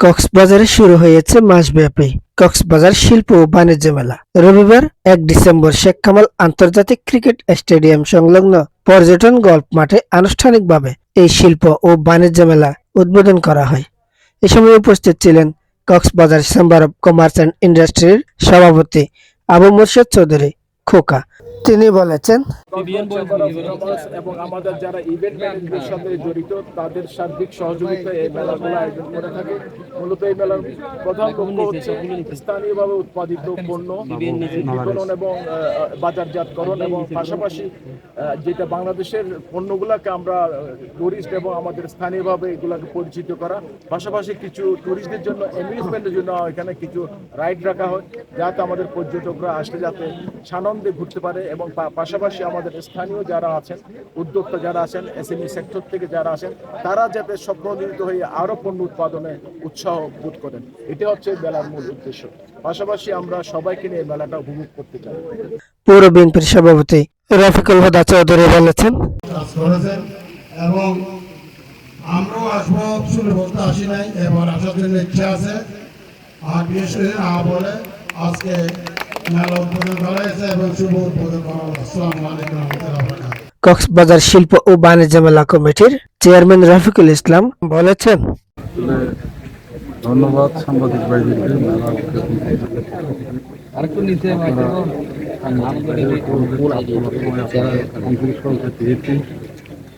কক্সবাজারে শুরু হয়েছে মাসব্যাপী কক্সবাজার শিল্প ও বাণিজ্য মেলা। রবিবার এক ডিসেম্বর শেখ কামাল আন্তর্জাতিক ক্রিকেট স্টেডিয়াম সংলগ্ন পর্যটন গল্ফ মাঠে আনুষ্ঠানিকভাবে এই শিল্প ও বাণিজ্য মেলা উদ্বোধন করা হয়। এ সময় উপস্থিত ছিলেন Cox's Bazar chamber of commerce and ইন্ডাস্ট্রির সভাপতি আবু মুর্শিদ চৌধুরী খোকা। তিনি বলেছেন। এবং আমাদের যারা ইভেন্ট ম্যানেজমেন্টের সাথে জড়িত তাদের সার্বিক সহযোগিতায় এই মেলাগুলো আয়োজন করে থাকে। মূলত এই মেলার প্রধান লক্ষ্য হচ্ছে স্থানীয়ভাবে উৎপাদিত পণ্য বিপণন এবং বাজারজাতকরণ এবং পাশাপাশি যেটা বাংলাদেশের পণ্যগুলোকে আমরা টুরিস্ট এবং আমাদের স্থানীয়ভাবে এগুলোকে পরিচিত করা। পাশাপাশি কিছু টুরিস্টদের জন্য অ্যামিউজমেন্টের জন্য এখানে কিছু রাইড রাখা হয় যাতে আমাদের পর্যটকরা আসলে যাতে সানন্দে ঘুরতে পারে এবং পাশাপাশি আমাদের স্থানীয় যারা আছেন উদ্যোক্তা যারা আছেন এসএমই সেক্টর থেকে যারা আছেন তারা যাতে স্বপ্ননিহিত হয়ে আরও পণ্য উৎপাদনে উৎসাহ বোধ করেন এটা হচ্ছে মেলার মূল উদ্দেশ্য। পাশাপাশি আমরা সবাইকে নিয়ে এই মেলাটা উপভোগ করতে চাই। পৌর বিএনপির সভাপতি রফিকুল হুদা চৌধুরী বলেছেন এবং আমরাও আসব শুনে বলতে আসি নাই এবার আসার জন্য ইচ্ছা আছে। আর বিশেষ করে না বলে আজকে মেলা উদ্বোধন করা হয়েছে এবং শুভ উদ্বোধন করা হলো আসসালামু আলাইকুম রহমতুল্লাহ কক্সবাজার শিল্প ও বাণিজ্য মেলা কমিটির চেয়ারম্যান রফিকুল ইসলাম বলেছেন ধন্যবাদ সাংবাদিক ভাইদেরকে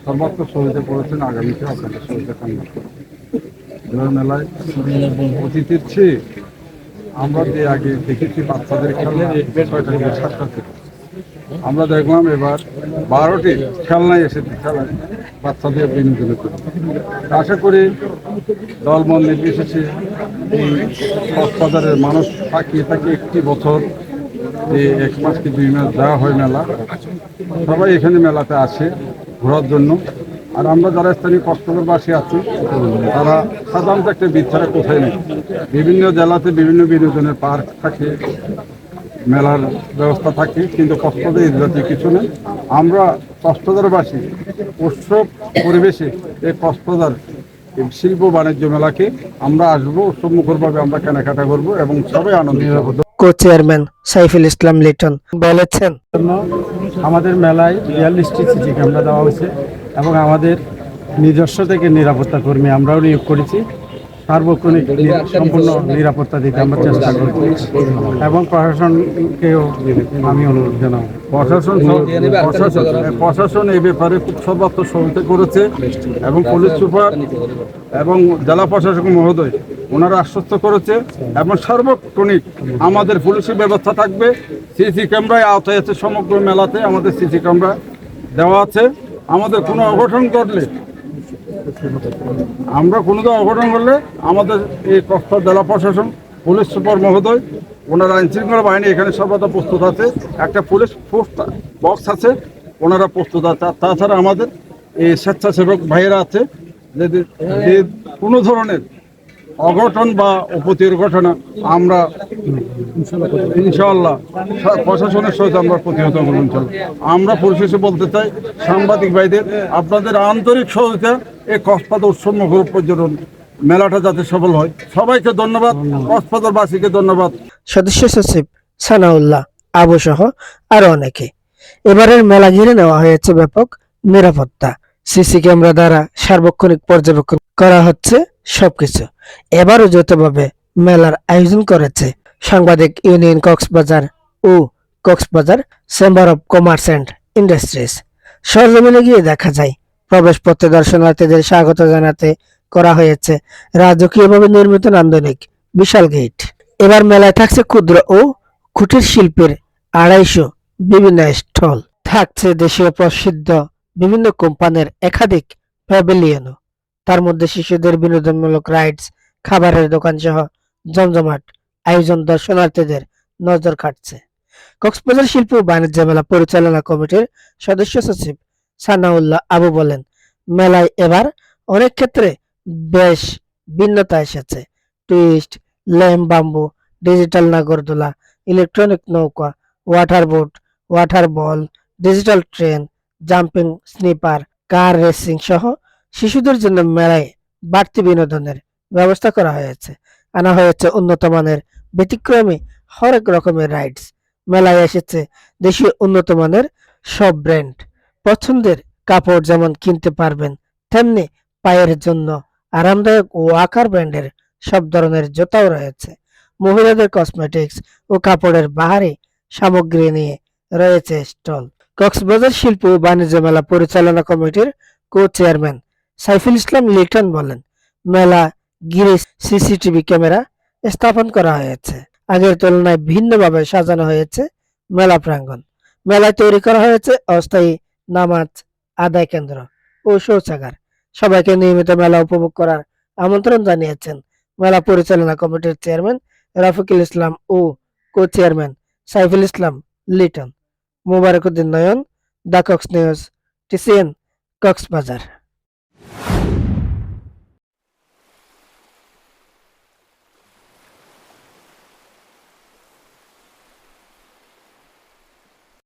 সর্বাত্মক সহযোগিতা করেছেন আগামীতে আপনাদের সহযোগিতা কামনা করি। এবার মেলায় অতীতের চেয়ে আমরা যে আগে দেখেছি বাচ্চাদের আমরা দেখলাম এবার বারোটি খেলনায় এসেছে খেলায় বাচ্চাদের বিনোদনের জন্য। আশা করি দলমন নির্বিশেষে এই কক্সবাজারের মানুষ থাকিয়ে থাকে একটি বছর এই এক মাস কি দুই মাস দেওয়া হয় মেলা, সবাই এখানে মেলাতে আসে ঘোরার জন্য। আর আমরা যারা স্থানীয় কক্সবাজারবাসী আছি, তারা সাধারণত একটা বীজ ছাড়া কোথায় নেই বিভিন্ন জেলাতে বিভিন্ন বিনোদনের পার্ক থাকে, মেলার ব্যবস্থা থাকে, কিন্তু কক্সবাজার এই জাতীয় কিছু নেই আমরা কক্সবাজারবাসী উৎসব পরিবেশে এই এই শিল্প বাণিজ্য মেলাকে আমরা আসব, উৎসবমুখরভাবে আমরা কেনাকাটা করব এবং সবাই আনন্দ। কো চেয়ারম্যান সাইফুল ইসলাম লিটন বলেছেন, আমাদের মেলায় বিয়াল্লিশটি সিসি ক্যামেরা দেওয়া হয়েছে এবং আমাদের নিজস্ব থেকে নিরাপত্তা কর্মী আমরাও নিয়োগ করেছি। সার্বক্ষণিক সম্পূর্ণ নিরাপত্তা দিতে আমরা চেষ্টা করছি। এবং প্রশাসনকেও আমি অনুরোধ জানাব। প্রশাসন প্রশাসন প্রশাসন এই ব্যাপারে খুব সর্বাত্মক সহযোগিতা করেছে এবং পুলিশ সুপার এবং জেলা প্রশাসক মহোদয়, ওনারা আশ্বস্ত করেছে এবং সার্বক্ষণিক আমাদের পুলিশের ব্যবস্থা থাকবে। সিসি ক্যামেরায় আওতায় আছে সমগ্র মেলাতে আমাদের সিসি ক্যামেরা দেওয়া আছে। আমাদের কোনো অঘটন ঘটলে আমরা কোনো তো অঘটন করলে আমাদের এই কক্সবাজার জেলা প্রশাসন, পুলিশ সুপার মহোদয়, ওনারা আইনশৃঙ্খলা বাহিনী, এখানে সর্বদা প্রস্তুত আছে। একটা পুলিশ ফোর্স বক্স আছে, ওনারা প্রস্তুত আছে। তাছাড়া আমাদের এই স্বেচ্ছাসেবক ভাইয়েরা আছে যদি কোনো ধরনের অঘটন বা অপতির ঘটনা আমরা ইনশাআল্লাহ প্রশাসনের সহিত আমরা প্রতিহত করব আমরা পরিশেষে বলতে চাই, সাংবাদিক ভাইদের, আপনাদের আন্তরিক সহযোগিতা এই কক্সবাজার উৎসব মুখর পর্যটন মেলাটা যাতে সফল হয়। সবাইকে ধন্যবাদ, কক্সবাজারবাসীকে ধন্যবাদ। সদস্য সচিব সানাউল্লাহ আবু সহ আরও অনেকে। এবারের মেলা ঘিরে নেওয়া হয়েছে ব্যাপক নিরাপত্তা। সিসি ক্যামেরা দ্বারা সার্বক্ষণিক পর্যবেক্ষণ করা হচ্ছে। সবকিছু। এবারও যৌথভাবে মেলার আয়োজন করেছে সাংবাদিক union Cox's Bazar O Cox's Bazar chamber of commerce and industries. সরজমিনে গিয়ে দেখা যায়, প্রবেশপথে দর্শনার্থীদের স্বাগত জানাতে করা হয়েছে রাজকীয়ভাবে নির্মিত নান্দনিক বিশাল গেট। এবার মেলায় থাকছে ক্ষুদ্র ও কুটির শিল্পের আড়াইশো বিভিন্ন স্টল। থাকছে দেশীয় প্রসিদ্ধ বিভিন্ন কোম্পানির একাধিক প্যাভিলিয়নও। তার মধ্যে শিশুদের বিনোদনমূলক রাইডস খাবারের দোকান সহ জমজমাট, আয়োজন দর্শনার্থীদের নজর কাটছে। কক্সবাজার শিল্প বাণিজ্য মেলা পরিচালনা কমিটির সদস্য সচিব সানাউল্লাহ আবু বলেন, মেলায় এবার অনেক ক্ষেত্রে বেশ ভিন্নতা এসেছে। টুইস্ট ল্যাম বাম্বু, ডিজিটাল নাগরদোলা, ইলেকট্রনিক নৌকা, water boat, water ball, digital train, jumping sniper, car racing সহ শিশুদের জন্য মেলায় বাড়তি বিনোদনের ব্যবস্থা করা হয়েছে। আনা হয়েছে উন্নত মানের ব্যতিক্রমী হরেক রকমের রাইডস মেলায় এসেছে দেশীয় উন্নত মানের সব ব্র্যান্ড পছন্দের কাপড় যেমন কিনতে পারবেন, তেমনি পায়ের জন্য আরামদায়ক ও আকার ব্র্যান্ডের সব ধরনের জুতাও রয়েছে। মহিলাদের কসমেটিক্স ও কাপড়ের বাহারি সামগ্রী নিয়ে রয়েছে স্টল। কক্সবাজার শিল্প ও বাণিজ্য মেলা পরিচালনা কমিটির কো চেয়ারম্যান সাইফুল ইসলাম লিটন বলেন, মেলা ঘিরে সিসিটিভি ক্যামেরা স্থাপন করা হয়েছে। আগের তুলনায় ভিন্নভাবে সাজানো হয়েছে মেলা প্রাঙ্গণ। মেলায় তৈরি করা হয়েছে অস্থায়ী নামাজ আদায় কেন্দ্র ও শৌচাগার। সবাইকে নিয়মিত মেলা উপভোগ করার আমন্ত্রণ জানিয়েছেন মেলা পরিচালনা কমিটির chairman Rafiqul Islam O co chairman Saiful Islam Liton. Mobarakuddin Nayan the Cox news, TCN, Cox's Bazar.